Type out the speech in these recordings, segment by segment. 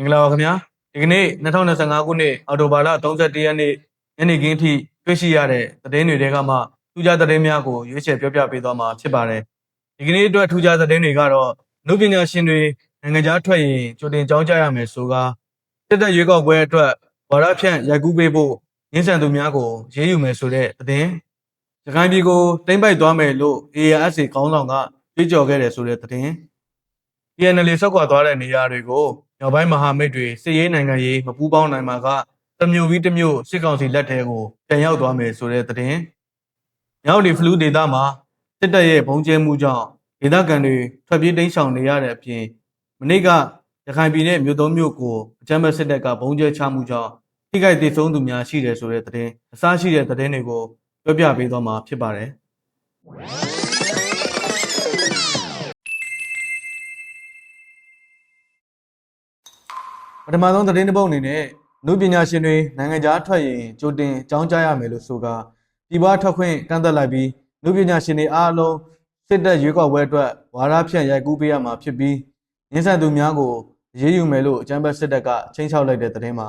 င်္ဂလာပါခင်ဗျာဒီကနေ့2025ခုနှစ်အောက်တိုဘာလ31ရက်နေ့ညနေခင်းထိတွေ့ရှိရတဲ့သတင်းတွေတဲကမှထူးခြားသတင်းများကိုရွေးချယ်ပြောပြပေးသွားမှာဖြစ်ပါတယ်ဒီကနေ့အတွက်ထူးခြားသတင်းတွေကတော့လူပညာရှင်တွေနိုင်ငံခြားထွက်ရင်ကြိုတင်ကြောင်းကြရမယ်ဆိုကာတက်တဲ့ရွေးကောက်ပွဲအတွက်ဝါရဖြန့်ရိုက်ကူးပေးဖို့ရင်းဆန်သူများကိုရေးယူမယ်ဆိုတဲ့သတင်းရခိုင်ပြည်ကိုတိမ့်ပိုက်သွားမယ်လို့ ARSA ခေါင်းဆောင်ကကြွေးကြော်ခဲ့တယ်ဆိုတဲ့သတင်း PNL ဆောက်ခွာသွားတဲ့နေရာတွေကို မြောက်ပိုင်းမဟာမိတ်တွေစစ်ရေးနိုင်ငံရေးမပူးပေါင်းနိုင်မှာကတစ်မျိုးပြီးတစ်မျိုးစစ်ကောင်စီလက်ထဲကိုပြန်ရောက်သွားမယ်ဆိုတဲ့သတင်း။မြောက်ဒီဖလူဒေတာမှာစစ်တပ်ရဲ့ဘုံကျဲမှုကြောင့်ဒေသခံတွေထွက်ပြေးတိမ်းရှောင်နေရတဲ့အပြင်မနေ့ကရခိုင်ပြည်နယ်မြို့သုံးမြို့ကိုအကြမ်းဖက်စစ်တပ်ကဘုံကျဲချမှုကြောင့်ထိခိုက်ဒေဆုံးသူများရှိတယ်ဆိုတဲ့သတင်းအစရှိတဲ့သတင်းတွေကိုပြောပြပေးသွားမှာဖြစ်ပါတယ်။ ထမဆုံးသတင်းတစ်ပုဒ်အနေနဲ့လူပညာရှင်တွေနိုင်ငံခြားထွက်ရင်ကြိုတင်ကြောင်းကြားရမယ်လို့ဆိုကပြည်ပထွက်ခွင့်ကန့်သက်လိုက်ပြီးလူပညာရှင်တွေအားလုံးစစ်တပ်ရွေးကောက်ပွဲအတွက်ဝါရဖြန့်ရိုက်ကူးပေးရမှာဖြစ်ပြီးရင်းဆက်သူများကိုရေးယူမယ်လို့အကြံပေးစစ်တပ်ကချင်းချောက်လိုက်တဲ့သတင်းမှာ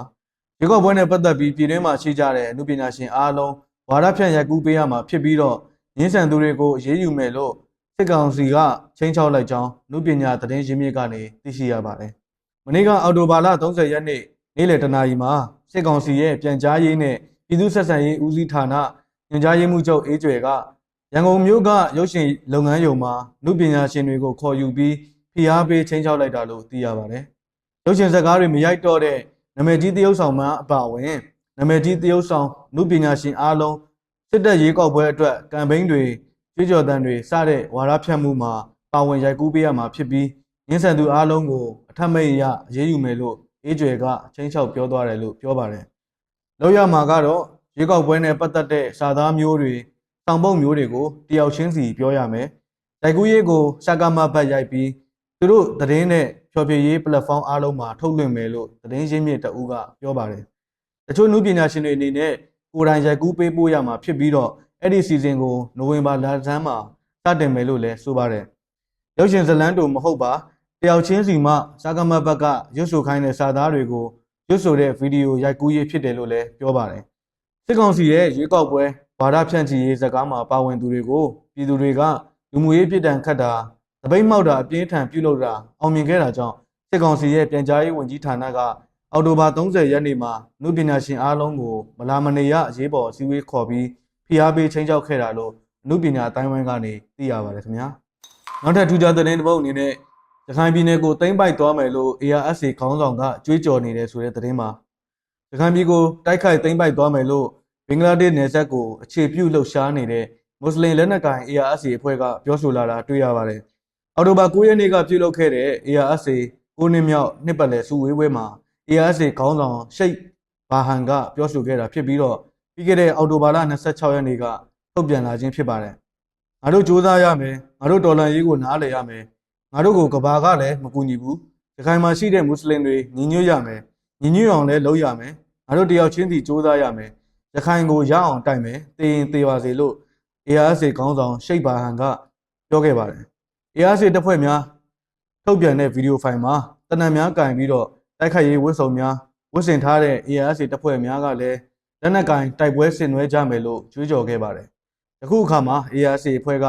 ရွေးကောက်ပွဲနဲ့ပတ်သက်ပြီးပြည်တွင်းမှာရှိကြတဲ့လူပညာရှင်အားလုံးဝါရဖြန့်ရိုက်ကူးပေးရမှာဖြစ်ပြီးတော့ရင်းဆန်သူတွေကိုရေးယူမယ်လို့စစ်ကောင်စီကချင်းချောက်လိုက်ကြောင်းလူပညာသတင်းရင်းမြစ်ကနေသိရှိရပါတယ် မနေ့ကအော်တိုဘာလ30ရက်နေ့နေ့လယ်တနာရီမှာစစ်ကောင်စီရဲ့ပြန်ကြားရေးနဲ့ပြည်သူ့ဆက်ဆံရေးဦးစီးဌာနညွှန်ကြားရေးမှူးချုပ်အေးကျွယ်ကရန်ကုန်မြို့ကရုပ်ရှင်လုပ်ငန်းရုံမှာလူပညာရှင်တွေကိုခေါ်ယူပြီးဖိအားပေးချင်းချောက်လိုက်တာလို့သိရပါတယ်။ရုပ်ရှင်ဇာတ်ကားတွေမရိုက်တော့တဲ့နာမည်ကြီးသရုပ်ဆောင်မှအပါအဝင်နာမည်ကြီးသရုပ်ဆောင်လူပညာရှင်အားလုံးစစ်တပ်ရေးကောက်ပွဲအတွက်ကမ်ပိန်းတွေကြွေးကြော်တမ်းတွေစတဲ့ဝါဒဖြန့်မှုမှာပါဝင်ရိုက်ကူးပေးရမှာဖြစ်ပြီး ရင်းဆန်သူအားလုံးကိုအထက်မိတ်ရအရေးယူမယ်လို့အေးကျွယ်ကချင်းချောက်ပြောသွားတယ်လို့ပြောပါတယ်။လောက်ရမှာကတော့ရေကောက်ပွဲနဲ့ပတ်သက်တဲ့စာသားမျိုးတွေတောင်ပုတ်မျိုးတွေကိုတယောက်ချင်းစီပြောရမယ်။တိုက်ကူးရေးကိုစကားမဘတ်ရိုက်ပြီးသူတို့သတင်းနဲ့ဖြော်ပြရေး platform အားလုံးမှာထုတ်လွှင့်မယ်လို့သတင်းရင်းမြစ်တအူးကပြောပါတယ်။တချို့နုပညာရှင်တွေအနေနဲ့ကိုယ်တိုင်ရိုက်ကူးပေးပို့ရမှာဖြစ်ပြီးတော့အဲ့ဒီစီစဉ်ကိုနိုဝင်ဘာလဆန်းမှာစတင်မယ်လို့လည်းဆိုပါတယ်။ ရုပ်ရှင်ဇလန်းတူမဟုတ်ပါတယောက်ချင်းစီမှစာကမတ်ဘက်ကရွတ်ဆိုခိုင်းတဲ့စာသားတွေကိုရွတ်ဆိုတဲ့ဗီဒီယိုရိုက်ကူးရေးဖြစ်တယ်လို့လည်းပြောပါတယ်။စစ်ကောင်စီရဲ့ရွေးကောက်ပွဲဘာသာဖြန့်ချီရေးဇာတ်ကားမှာပါဝင်သူတွေကိုပြည်သူတွေကလူမှုရေးပြည်တံခတ်တာတပိတ်မှောက်တာအပြင်းထန်ပြုလုပ်တာအောင်မြင်ခဲ့တာကြောင့်စစ်ကောင်စီရဲ့ပြန်ကြားရေးဝန်ကြီးဌာနကအော်တိုဘာ30ရက်နေ့မှာလူပညာရှင်အားလုံးကိုမလာမနေရအရေးပေါ်အစည်းအဝေးခေါ်ပြီးဖိအားပေးချင်းချောက်ခဲ့တာလို့လူပညာအတိုင်းဝိုင်းကနေသိရပါတယ်ခင်ဗျာ။ နောက်ထပ်ထူးခြားသတင်းတစ်ပုဒ်အနေနဲ့ရခိုင်ပြည်နယ်ကိုသိမ်းပိုက်သွားမယ်လို့ ARSA ခေါင်းဆောင်ကကြွေးကြော်နေတယ်ဆိုတဲ့သတင်းမှာရခိုင်ပြည်ကိုတိုက်ခိုက်သိမ်းပိုက်သွားမယ်လို့ဘင်္ဂလားဒေ့ရှ်နယ်စပ်ကိုအခြေပြုလှုပ်ရှားနေတဲ့မွတ်စလင်လက်နက်ကိုင် ARSA အဖွဲ့ကပြောဆိုလာတာတွေ့ရပါတယ်။အော်တိုဘာ9ရက်နေ့ကပြုလုပ်ခဲ့တဲ့ ARSA ကိုနှစ်မြောက်နှစ်ပတ်လည်စုဝေးပွဲမှာ ARSA ခေါင်းဆောင်ရှိတ်ဘာဟန်ကပြောဆိုခဲ့တာဖြစ်ပြီးတော့ပြီးခဲ့တဲ့အော်တိုဘာလ26ရက်နေ့ကထုတ်ပြန်လာခြင်းဖြစ်ပါတယ်။ ငါတို့စူးစမ်းရမယ်ငါတို့တော်လှန်ရေးကိုနားလည်ရမယ်ငါတို့ကိုကဘာကလည်းမကူညီဘူး။ရခိုင်မှာရှိတဲ့မွတ်စလင်တွေညီညွတ်ရမယ်။ညီညွတ်အောင်လည်းလုပ်ရမယ်။ငါတို့တယောက်ချင်းစီစူးစမ်းရမယ်။ရခိုင်ကိုရအောင်တိုက်မယ်။တေရင်တေပါစေလို့ ARSA ခေါင်းဆောင်ရှိတ်ဘာဟန်ကပြောခဲ့ပါတယ်။ ARSA တပ်ဖွဲ့များထုတ်ပြန်တဲ့ဗီဒီယိုဖိုင်မှာတနံများကင်ပြီးတော့တိုက်ခိုက်ရေးဝတ်စုံများဝတ်ဆင်ထားတဲ့ ARSA တပ်ဖွဲ့များကလည်းလက်နက်ကင်တိုက်ပွဲဆင်နွှဲကြမယ်လို့ကြွေးကြော်ခဲ့ပါတယ်။ အခုအခါမှာ ARSA အဖွဲ့က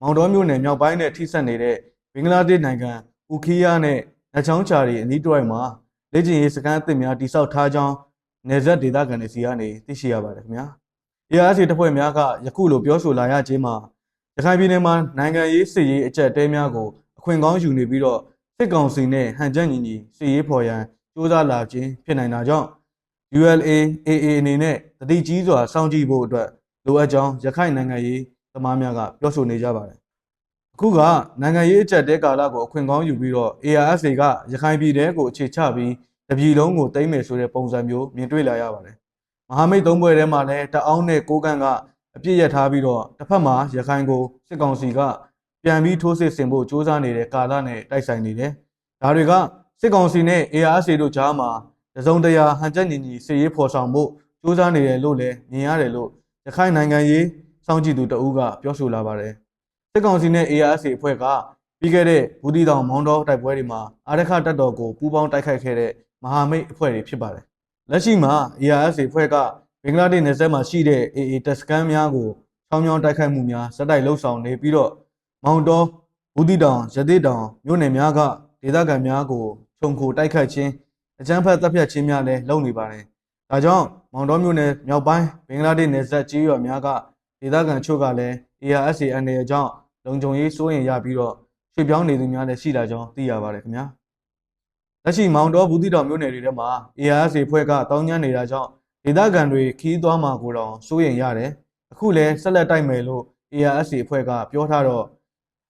မောင်တော်မြို့နယ်မြောက်ပိုင်းနဲ့ထိစပ်နေတဲ့ဘင်္ဂလားဒေ့ရှ်နိုင်ငံဥခီးယားနဲ့နချောင်းချာရီအနီးတစ်ဝိုက်မှာလက်ကျင်ရေးစခန်းအသစ်များတိစောက်ထားကြောင်းနေဆက်ဒေသခံတွေစီကနေသိရှိရပါတယ်ခင်ဗျာ။ ARC တပ်ဖွဲ့များကယခုလိုပြောဆိုလာရခြင်းမှာရခိုင်ပြည်နယ်မှာနိုင်ငံရေးစစ်ရေးအကြက်တဲများကိုအခွင့်ကောင်းယူနေပြီးတော့စစ်ကောင်စီနဲ့ဟန်ချက်ညီညီစစ်ရေးဖော်ရန်စ조사လာခြင်းဖြစ်နိုင်တာကြောင့် ULA AA အနေနဲ့တတိကြီးစွာစောင့်ကြည့်ဖို့အတွက် လိုအပ်ကြောင်းရခိုင်နိုင်ငံရေးသမားများကပြောဆိုနေကြပါတယ်။အခုကနိုင်ငံရေးအကြက်တဲကာလကိုအခွင့်ကောင်းယူပြီးတော့ ARS တွေကရခိုင်ပြည်နယ်ကိုအခြေချပြီးတပြည်လုံးကိုတိမ့်မယ်ဆိုတဲ့ပုံစံမျိုးမြင်တွေ့လာရပါတယ်။မဟာမိတ်သုံးဘွဲထဲမှာလည်းတအောင်းနဲ့ကိုကန့်ကအပြစ်ရထားပြီးတော့တစ်ဖက်မှာရခိုင်ကိုစစ်ကောင်စီကပြန်ပြီးထိုးစစ်ဆင်ဖို့ကြိုးစားနေတဲ့ကာလနဲ့တိုက်ဆိုင်နေတယ်။ဒါတွေကစစ်ကောင်စီနဲ့ ARS တို့ကြားမှာတစုံတရာဟန်ချက်ညီညီစစ်ရေးဖော်ဆောင်မှုကြိုးစားနေတယ်လို့လည်းမြင်ရတယ်လို့ ရခိုင်နိုင်ငံရေးစောင့်ကြည့်သူတအူးကပြောဆိုလာပါတယ်။စစ်ကောင်စီနဲ့ ARSA အဖွဲ့ကပြီးခဲ့တဲ့ဘူးတီတောင်မောင်းတော်တိုက်ပွဲတွေမှာအာရခတပ်တော်ကိုပူးပေါင်းတိုက်ခိုက်ခဲ့တဲ့မဟာမိတ်အဖွဲ့တွေဖြစ်ပါတယ်လက်ရှိမှာ ARSA အဖွဲ့ကဘင်္ဂလားဒေ့ရှ်နယ်စပ်မှာရှိတဲ့ AA တပ်စခန်းများကိုချောင်းချောင်းတိုက်ခိုက်မှုများစက်တိုက်လှုပ်ဆောင်နေပြီးတော့မောင်တော်ဘူးတီတောင်ရသေးတောင်မြို့နယ်များကဒေသခံများကိုခြုံခိုတိုက်ခိုက်ခြင်းအကြမ်းဖက်တပ်ဖြတ်ခြင်းများလည်းလုပ်နေပါတယ် ဒါကြောင့်မောင်တော်မြို့နယ်မြောက်ပိုင်းဘင်္ဂလားဒေ့ရှ်နယ်စပ်ကြီးရွာများကဒေသခံချို့ကလည်း ARSA အန်ရဲ့အကြောင်းလုံခြုံရေးစိုးရင်ရပြီးတော့ရွှေ့ပြောင်းနေသူများလည်းရှိလာကြောင်းသိရပါတယ်ခင်ဗျာလက်ရှိမောင်တော်ဘူးတိတော်မြို့နယ်တွေထဲမှာ ARS ဖွဲ့ကတောင်းကျမ်းနေတာကြောင့်ဒေသခံတွေခီးသွားမှာကိုတော့စိုးရင်ရတယ်။အခုလည်းဆက်လက်တိုက်မယ်လို့ ARS ဖွဲ့ကပြောထားတော့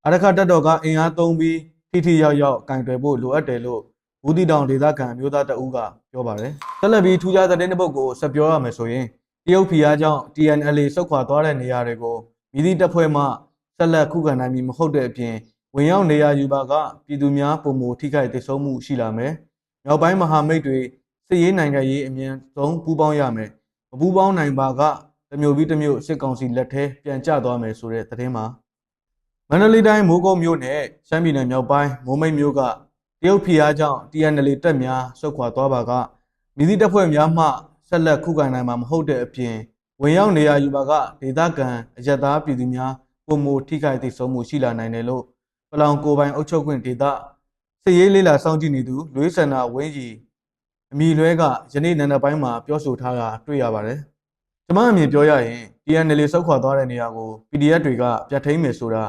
အရခတ်တပ်တော်ကအင်အားသုံးပြီးထိထိရောက်ရောက်ကင်တွယ်ဖို့လိုအပ်တယ်လို့ ဘူးတိတောင်ဒေသခံမျိုးသားတအူးကပြောပါတယ်။ဆက်လက်ပြီးထူးခြားတဲ့တဲ့ပုတ်ကိုဆက်ပြောရမယ်ဆိုရင်တရုတ်ဖီအားကြောင့် TNLA စုတ်ခွာသွားတဲ့နေရာတွေကိုမြည်သည့်တပ်ဖွဲ့မှဆက်လက်ခုခံနိုင်မည်မဟုတ်တဲ့အပြင်ဝင်ရောက်နေရယူပါကပြည်သူများပုံမူထိခိုက်ဒေဆုံးမှုရှိလာမယ်။မြောက်ပိုင်းမဟာမိတ်တွေစစ်ရေးနိုင်ငံရေးအမြင်ဆုံးပူးပေါင်းရမယ်။မပူးပေါင်းနိုင်ပါကတစ်မျိုးပြီးတစ်မျိုးစစ်ကောင်စီလက်ထဲပြန်ကျသွားမယ်ဆိုတဲ့သတင်းမှာမန္တလေးတိုင်းမိုးကုတ်မြို့နယ်ရှမ်းပြည်နယ်မြောက်ပိုင်းမိုးမိတ်မြို့က တရုတ်ဖီအားကြောင့် TNL တပ်များဆုတ်ခွာသွားပါကမြည်သည့်တပ်ဖွဲ့များမှဆက်လက်ခုခံနိုင်မှာမဟုတ်တဲ့အပြင်ဝင်ရောက်နေရယူပါကဒေသခံအရက်သားပြည်သူများပုံမူထိခိုက်ဒေဆုံးမှုရှိလာနိုင်တယ်လို့ပလောင်ကိုယ်ပိုင်အုပ်ချုပ်ခွင့်ဒေသစစ်ရေးလေးလာစောင့်ကြည့်နေသူလွေးဆန္ဒဝင်းကြီးအမိလွဲကယနေ့နံနက်ပိုင်းမှာပြောဆိုထားတာတွေ့ရပါတယ်။ကျွန်မအမြင်ပြောရရင် TNL စောက်ခွာသွားတဲ့နေရာကို PDF တွေကပြတ်ထိန်မယ်ဆိုတာ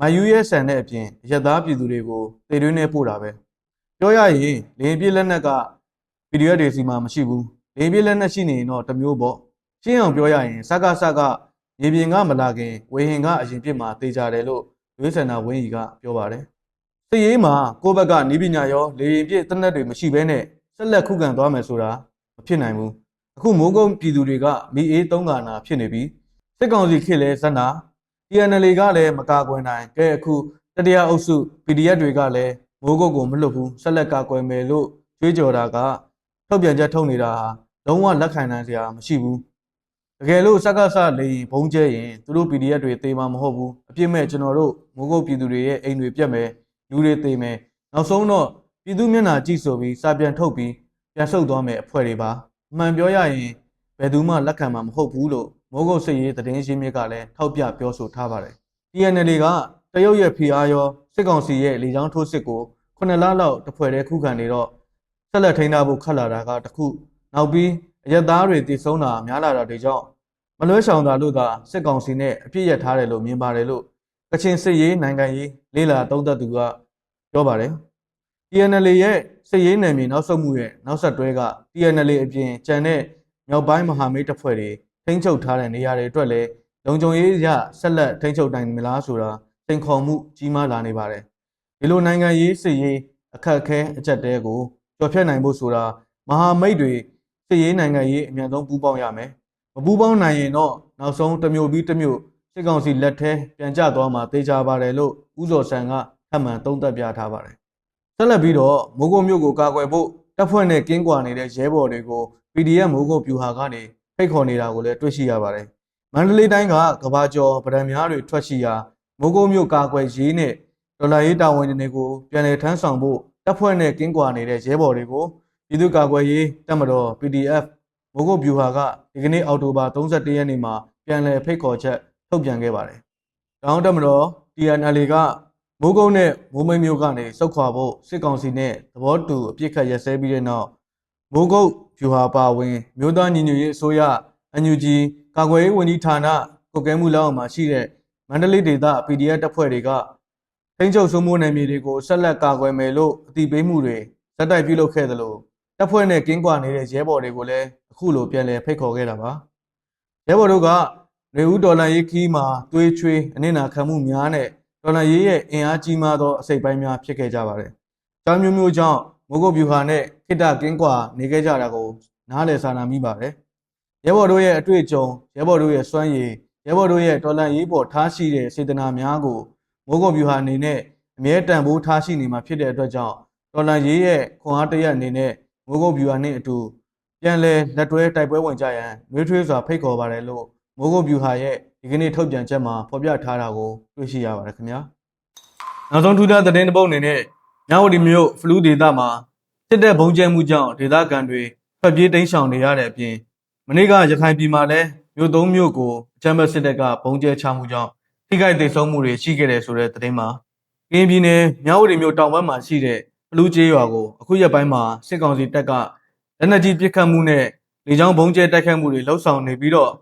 မယူရဲဆန်တဲ့အပြင်ရက်သားပြည်သူတွေကိုတေတွင်းနဲ့ပို့တာပဲ။ ပြောရရင်လေပြည့်လက်နက်က PDF တွေစီမှာမရှိဘူး။လေပြည့်လက်နက်ရှိနေရင်တော့တစ်မျိုးပေါ့။ရှင်းအောင်ပြောရရင်စကားစကားရေပြင်ကမလာခင်ဝေဟင်ကအရင်ပြစ်မှာတေးကြတယ်လို့လွေးဆန္ဒဝင်းကြီးကပြောပါတယ်။စစ်ရေးမှာကိုယ့်ဘက်ကနီးပညာရောလေရင်ပြည့်တနက်တွေမရှိဘဲနဲ့ဆက်လက်ခုခံသွားမယ်ဆိုတာမဖြစ်နိုင်ဘူး။အခုမိုးကုတ်ပြည်သူတွေကမိအေးသုံးကနာဖြစ်နေပြီးစစ်ကောင်စီခေတ်လဲဇက်နာ TNL ကလည်းမကာကွယ်နိုင်ကဲအခုတတရားအုပ်စု PDF တွေကလည်း မိုးကုတ်ကိုမလွတ်ဘူးဆက်လက်ကာကွယ်မယ်လို့ကြွေးကြော်တာကထုတ်ပြန်ချက်ထုတ်နေတာဟာလုံးဝလက်ခံနိုင်စရာမရှိဘူး။တကယ်လို့စကားဆလေရင်ဘုံကျဲရင်သူတို့ PDF တွေတေးမှာမဟုတ်ဘူးအပြစ်မဲ့ကျွန်တော်တို့မိုးကုတ်ပြည်သူတွေရဲ့အိမ်တွေပြတ်မယ်လူတွေတေးမယ်နောက်ဆုံးတော့ပြည်သူမျက်နှာကြည့်ဆိုပြီးစာပြန်ထုတ်ပြီးပြန်ဆုတ်သွားမယ်အဖွဲ့တွေပါအမှန်ပြောရရင်ဘယ်သူမှလက်ခံမှာမဟုတ်ဘူးလို့မိုးကုတ်စစ်ရေးသတင်းရှင်းမြစ်ကလည်းထောက်ပြပြောဆိုထားပါတယ် TNL ကတရုတ်ရဲ့ဖီအားရောစစ်ကောင်စီရဲ့လေကြောင်းထိုးစစ်ကို ခုနှစ်လလောက်တစ်ဖွဲ့တည်းခုခံနေတော့ဆက်လက်ထိန်းထားဖို့ခက်လာတာကတစ်ခုနောက်ပြီးအရက်သားတွေတည်ဆုံးတာများလာတာတွေကြောင့်မလွဲဆောင်တာလို့သာစစ်ကောင်စီနဲ့အပြစ်ရထားတယ်လို့မြင်ပါတယ်လို့ကချင်စစ်ရေးနိုင်ငံရေးလေးလာတုံးသက်သူကပြောပါတယ်။ TNL ရဲ့စစ်ရေးနယ်မြေနောက်ဆုတ်မှုရဲ့နောက်ဆက်တွဲက TNL အပြင်ကျန်တဲ့မြောက်ပိုင်းမဟာမိတ်တပ်ဖွဲ့တွေထိန်းချုပ်ထားတဲ့နေရာတွေအတွက်လည်းလုံခြုံရေးရဆက်လက်ထိန်းချုပ်နိုင်မလားဆိုတာစိန်ခေါ်မှုကြီးမားလာနေပါတယ်။ ဒီလိုနိုင်ငံရေးစစ်ရေးအခက်အခဲအကျက်တဲကိုကျော်ဖြတ်နိုင်ဖို့ဆိုတာမဟာမိတ်တွေစစ်ရေးနိုင်ငံရေးအများဆုံးပူးပေါင်းရမယ်။မပူးပေါင်းနိုင်ရင်တော့နောက်ဆုံးတစ်မျိုးပြီးတစ်မျိုးစစ်ကောင်စီလက်ထဲပြန်ကျသွားမှာတေချာပါတယ်လို့ဥဇော်ဆန်ကထပ်မံသုံးသပ်ပြထားပါတယ်။ဆက်လက်ပြီးတော့မိုးကုတ်မြို့ကိုကာကွယ်ဖို့တပ်ဖွဲ့နဲ့ကင်းကွာနေတဲ့ရဲဘော်တွေကို PDF မိုးကုတ်ပြူဟာကနေဖိတ်ခေါ်နေတာကိုလည်းတွေ့ရှိရပါတယ်။မန္တလေးတိုင်းကကဘာကျော်ဗဒံများတွေထွက်ရှိရာမိုးကုတ်မြို့ကာကွယ်ရေးနဲ့ ဒေါ်လာရေးတာဝန်တွေကိုပြန်လည်ထမ်းဆောင်ဖို့တပ်ဖွဲ့နဲ့ကင်းကွာနေတဲ့ရဲဘော်တွေကိုပြည်သူ့ကာကွယ်ရေးတပ်မတော် PDF မိုးကုတ်ဗျူဟာကဒီကနေ့အောက်တိုဘာ31ရက်နေ့မှာပြန်လည်ဖိတ်ခေါ်ချက်ထုတ်ပြန်ခဲ့ပါတယ်။တောင်းတက်မတော် TNL ကမိုးကုတ်နဲ့မိုးမိတ်မျိုးကနေစုတ်ခွာဖို့စစ်ကောင်စီနဲ့သဘောတူအပြစ်ခတ်ရက်စဲပြီးတဲ့နောက်မိုးကုတ်ဗျူဟာပါဝင်မြို့သားညီညွတ်ရေးအစိုးရ NUG ကာကွယ်ရေးဝန်ကြီးဌာနကုတ်ကဲမှုလောက်မှာရှိတဲ့မန္တလေးဒေသ PDF တပ်ဖွဲ့တွေက ထိန်းချုပ်စိုးမိုးနယ်မြေတွေကိုဆက်လက်ကာကွယ်မယ်လို့အတိပေးမှုတွေဇက်တိုက်ပြုလုပ်ခဲ့သလိုတပ်ဖွဲ့နဲ့ကင်းကွာနေတဲ့ရဲဘော်တွေကိုလည်းအခုလိုပြန်လည်ဖိတ်ခေါ်ခဲ့တာပါရဲဘော်တို့ကနေဦးဒေါ်လာရေးခီးမှာသွေးချွေးအနစ်နာခံမှုများနဲ့ဒေါ်လာရေးရဲ့အင်အားကြီးမားသောအစိတ်ပိုင်းများဖြစ်ခဲ့ကြပါတယ်။ကြောင်းမျိုးမျိုးကြောင့်မိုးကုတ်ဗျူဟာနဲ့ခိတ္တကင်းကွာနေခဲ့ကြတာကိုနားလည်စာနာမိပါတယ်။ရဲဘော်တို့ရဲ့အတွေ့အကြုံရဲဘော်တို့ရဲ့စွမ်းရည်ရဲဘော်တို့ရဲ့ဒေါ်လာရေးပေါ်ထားရှိတဲ့စေတနာများကို မိုးကုတ်ဗျူဟာအနေနဲ့အမြဲတမ်းဖိုးထားရှိနေမှာဖြစ်တဲ့အတွက်ကြောင့်ဒေါ်လာရေးရဲ့ခွန်အားတရက်အနေနဲ့မိုးကုတ်ဗျူဟာနဲ့အတူပြန်လဲလက်တွဲတိုက်ပွဲဝင်ကြရန်နှွေးထွေးစွာဖိတ်ခေါ်ပါတယ်လို့မိုးကုတ်ဗျူဟာရဲ့ဒီကနေ့ထုတ်ပြန်ချက်မှာဖော်ပြထားတာကိုတွေ့ရှိရပါတယ်ခင်ဗျာနောက်ဆုံးထူးခြားသတင်းတစ်ပုဒ်အနေနဲ့မြဝတီမြို့ဖလူးဒေသမှာစစ်စစ်တပ်ဘုံကျဲမှုကြောင့်ဒေသခံတွေထွက်ပြေးတိမ်းရှောင်နေရတဲ့အပြင်မနေ့ကရခိုင်ပြည်မှာလည်းမြို့သုံးမြို့ကိုအကြမ်းဖက်စစ်တပ်ကဘုံကျဲချမှုကြောင့် ထိခိုက်ဒေဆုံးမှုတွေရှိခဲ့တယ်ဆိုတဲ့သတင်းမှာကရင်ပြည်နယ်မြဝတီမြို့တောင်ဘက်မှာရှိတဲ့ဘလူးကျေးရွာကိုအခုရက်ပိုင်းမှာစစ်ကောင်စီတပ်ကလက်နက်ကြီးပစ်ခတ်မှုနဲ့လေကြောင်းဘုံကျဲတိုက်ခတ်မှုတွေလှုပ်ဆောင်နေပြီးတော့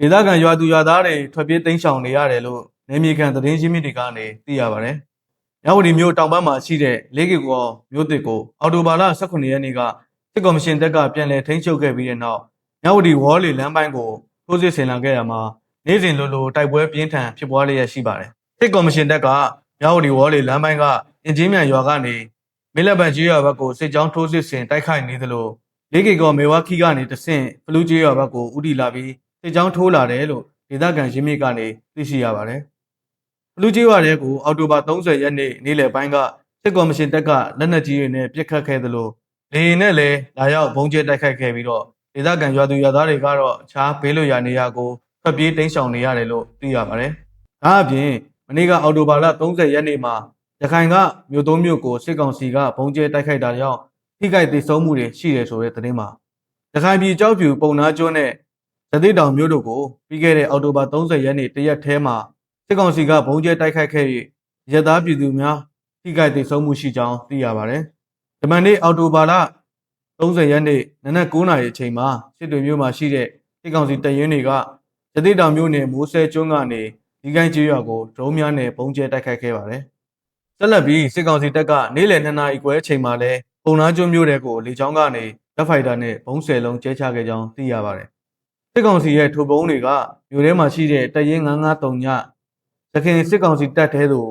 ဒေသခံရွာသူရွာသားတွေထွက်ပြေးတိမ်းရှောင်နေရတယ်လို့နေမြေခံသတင်းရင်းမြစ်တွေကနေသိရပါတယ်။မြဝတီမြို့တောင်ဘက်မှာရှိတဲ့လေးကေကောမြို့တစ်ကိုအော်တိုဘာလ18ရက်နေ့ကစစ်ကော်မရှင်တပ်ကပြန်လည်ထိန်းချုပ်ခဲ့ပြီးတဲ့နောက်မြဝတီဝေါ်လီလမ်းပိုင်းကိုထိုးစစ်ဆင်လာခဲ့ရမှာ နေ့စဉ်လိုလိုတိုက်ပွဲပြင်းထန်ဖြစ်ပွားလျက်ရှိပါတယ်။စစ်ကော်မရှင်တပ်ကမြဝတီဝေါ်လီလမ်းပိုင်းကအင်ဂျင်မြန်ရွာကနေမိလက်ပံကြီးရွာဘက်ကိုစစ်ကြောင်းထိုးစစ်ဆင်တိုက်ခိုက်နေသလိုလေးကေကောမေဝါခီကနေတဆင့်ဖလူးကြီးရွာဘက်ကိုဥတီလာပြီးစစ်ကြောင်းထိုးလာတယ်လို့ဒေသခံရင်းမြစ်ကနေသိရှိရပါတယ်။လူကြီးရွာတဲ့ကိုအောက်တိုဘာ30ရက်နေ့နေ့လယ်ပိုင်းကစစ်ကော်မရှင်တပ်ကလက်နက်ကြီးတွေနဲ့ပစ်ခတ်ခဲ့သလိုလေရင်နဲ့လည်းလာရောက်ဘုံကျဲတိုက်ခိုက်ခဲ့ပြီးတော့ဒေသခံရွာသူရွာသားတွေကတော့အခြားဘေးလွတ်ရာနေရာကို ထွက်ပြေးတိမ်းရှောင်နေရတယ်လို့သိရပါတယ်။ဒါအပြင်မနေ့ကအောက်တိုဘာလ30ရက်နေ့မှာရခိုင်ကမြို့သုံးမြို့ကိုစစ်ကောင်စီကဘုံကျဲတိုက်ခိုက်တာကြောင့်ထိခိုက်ဒေဆုံးမှုတွေရှိတယ်ဆိုတဲ့သတင်းမှာရခိုင်ပြည်ကြောက်ဖြူပုံနာကျွန်းနဲ့ရသေးတောင်မြို့တို့ကိုပြီးခဲ့တဲ့အောက်တိုဘာ30ရက်နေ့တရက်ထဲမှာစစ်ကောင်စီကဘုံကျဲတိုက်ခိုက်ခဲ့၍ရတသားပြည်သူများထိခိုက်ဒေဆုံးမှုရှိကြောင်းသိရပါတယ်။ဒီမန်နေ့အော်တိုဘာလ30ရက်နေ့နနက်9:00နာရီအချိန်မှာစစ်တွေမြို့မှာရှိတဲ့စစ်ကောင်စီတပ်ရင်းတွေက ရတိတောင်မြို့နယ်မိုးဆဲကျွန်းကနေဒီကိုင်းကျေးရွာကိုဒရုန်းများနဲ့ဘုံကျဲတိုက်ခိုက်ခဲ့ပါတယ်။ဆက်လက်ပြီးစစ်ကောင်စီတပ်ကနေ့လယ်2နာရီခွဲအချိန်မှာလဲပုံနာကျွန်းမြို့တဲ့ကိုလေကြောင်းကနေလက်ဖိုက်တာနဲ့ဘုံဆယ်လုံးကျဲချခဲ့ကြောင်းသိရပါတယ်။စစ်ကောင်စီရဲ့ထိုးပုံတွေကမြို့ထဲမှာရှိတဲ့တပ်ရင်း953ညသခင်စစ်ကောင်စီတပ်ထဲသို့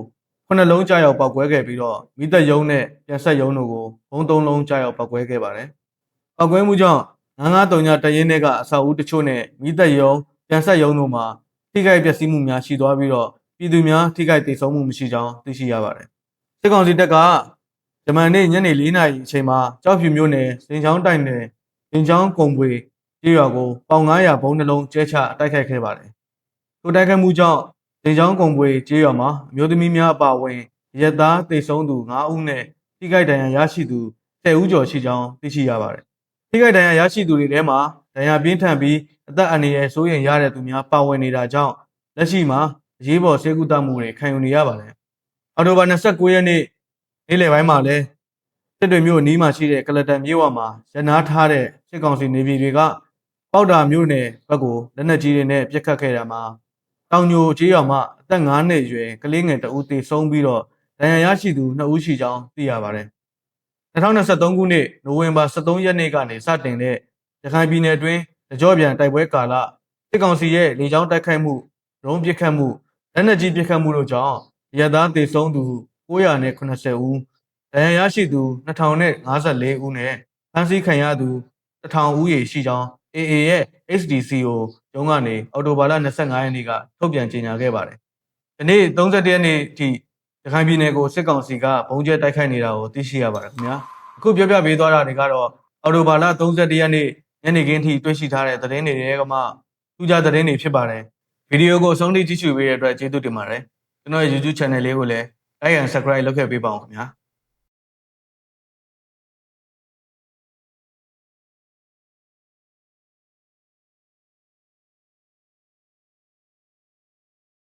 ခုနှလုံးကြောက်ပောက်ကွဲခဲ့ပြီးတော့မိသက်ယုံနဲ့ပြန်ဆက်ယုံတို့ကိုဘုံသုံးလုံးကြောက်ပောက်ကွဲခဲ့ပါတယ်။ပောက်ကွဲမှုကြောင့်953ညတရင်တွေကအဆောက်အဦတချို့နဲ့မိသက်ယုံ ပြန်ဆက်ယုံတို့မှာထိခိုက်ပျက်စီးမှုများရှိသွားပြီးတော့ပြည်သူများထိခိုက်ဒေဆုံးမှုမရှိကြောင်းသိရှိရပါတယ်။စစ်ကောင်စီတပ်ကဂျမန်နေ့ညနေ4နာရီအချိန်မှာကြောက်ဖြူမြို့နယ်စင်ချောင်းတိုင်နယ်စင်ချောင်းကုံပွေကျေးရွာကိုပေါင်900ဘုံနှလုံးကျဲချတိုက်ခိုက်ခဲ့ပါတယ်။ထိုတိုက်ခိုက်မှုကြောင့်ဒေချောင်းကုံပွေကျေးရွာမှာအမျိုးသမီးများအပါအဝင်ရက်သားတိတ်ဆုံးသူ9ဦးနဲ့ထိခိုက်ဒဏ်ရာရရှိသူ10ဦးကျော်ရှိကြောင်းသိရှိရပါတယ်။ထိခိုက်ဒဏ်ရာရရှိသူတွေထဲမှာဒဏ်ရာပြင်းထန်ပြီး အသက်အန္တရာယ်စိုးရိမ်ရတဲ့သူများပါဝင်နေတာကြောင့်လက်ရှိမှာအရေးပေါ်ဆေးကုသမှုတွေခံယူနေရပါတယ်။အော်တိုဘာ29ရက်နေ့နေ့လယ်ပိုင်းမှာလဲစစ်တွေမြို့အနီးမှာရှိတဲ့ကလတန်မြို့ဝမှာရနာထားတဲ့စစ်ကောင်စီနေပြည်တွေကပေါက်တာမြို့နယ်ဘက်ကိုလက်နက်ကြီးတွေနဲ့ပစ်ခတ်ခဲ့တာမှာတောင်ညိုကျေးရွာမှာအသက်9နှစ်အရွယ်ကလေးငယ်တဦးသေဆုံးပြီးတော့ဒဏ်ရာရရှိသူ2ဦးရှိကြောင်းသိရပါတယ်။2023ခုနှစ်နိုဝင်ဘာ23ရက်နေ့ကနေစတင်တဲ့ရခိုင်ပြည်နယ်အတွင်း ကြော့ပြန်တိုက်ပွဲကာလစစ်ကောင်စီရဲ့လေကြောင်းတိုက်ခိုက်မှုရုံးပစ်ခတ်မှုလက်နက်ကြီးပစ်ခတ်မှုတို့ကြောင့်ရရသားသေဆုံးသူ980ဦးဒဏ်ရာရရှိသူ2054ဦးနဲ့ဖမ်းဆီးခံရသူ1000ဦးရေရှိကြောင်း AA ရဲ့ HDCO ရုံးကနေအော်တိုဘာလ25ရက်နေ့ကထုတ်ပြန်ကြေညာခဲ့ပါတယ်။ဒီနေ့31ရက်နေ့အထိရခိုင်ပြည်နယ်ကိုစစ်ကောင်စီကဘုံကျဲတိုက်ခိုက်နေတာကိုသိရှိရပါတယ်ခင်ဗျာ။အခုပြောပြပေးသွားတာတွေကတော့အော်တိုဘာလ31ရက်နေ့ ညနေခင်းထိတွေ့ရှိထားတဲ့သတင်းတွေတွေကမှထူးခြားသတင်းတွေဖြစ်ပါတယ်။ဗီဒီယိုကိုအဆုံးထိကြည့်ရှုပေးတဲ့အတွက်ကျေးဇူးတင်ပါတယ်။ကျွန်တော်ရဲ့ YouTube channel လေးကိုလည်း like and subscribe လုပ်ခဲ့ပေးပါအောင်ခင်ဗျာ။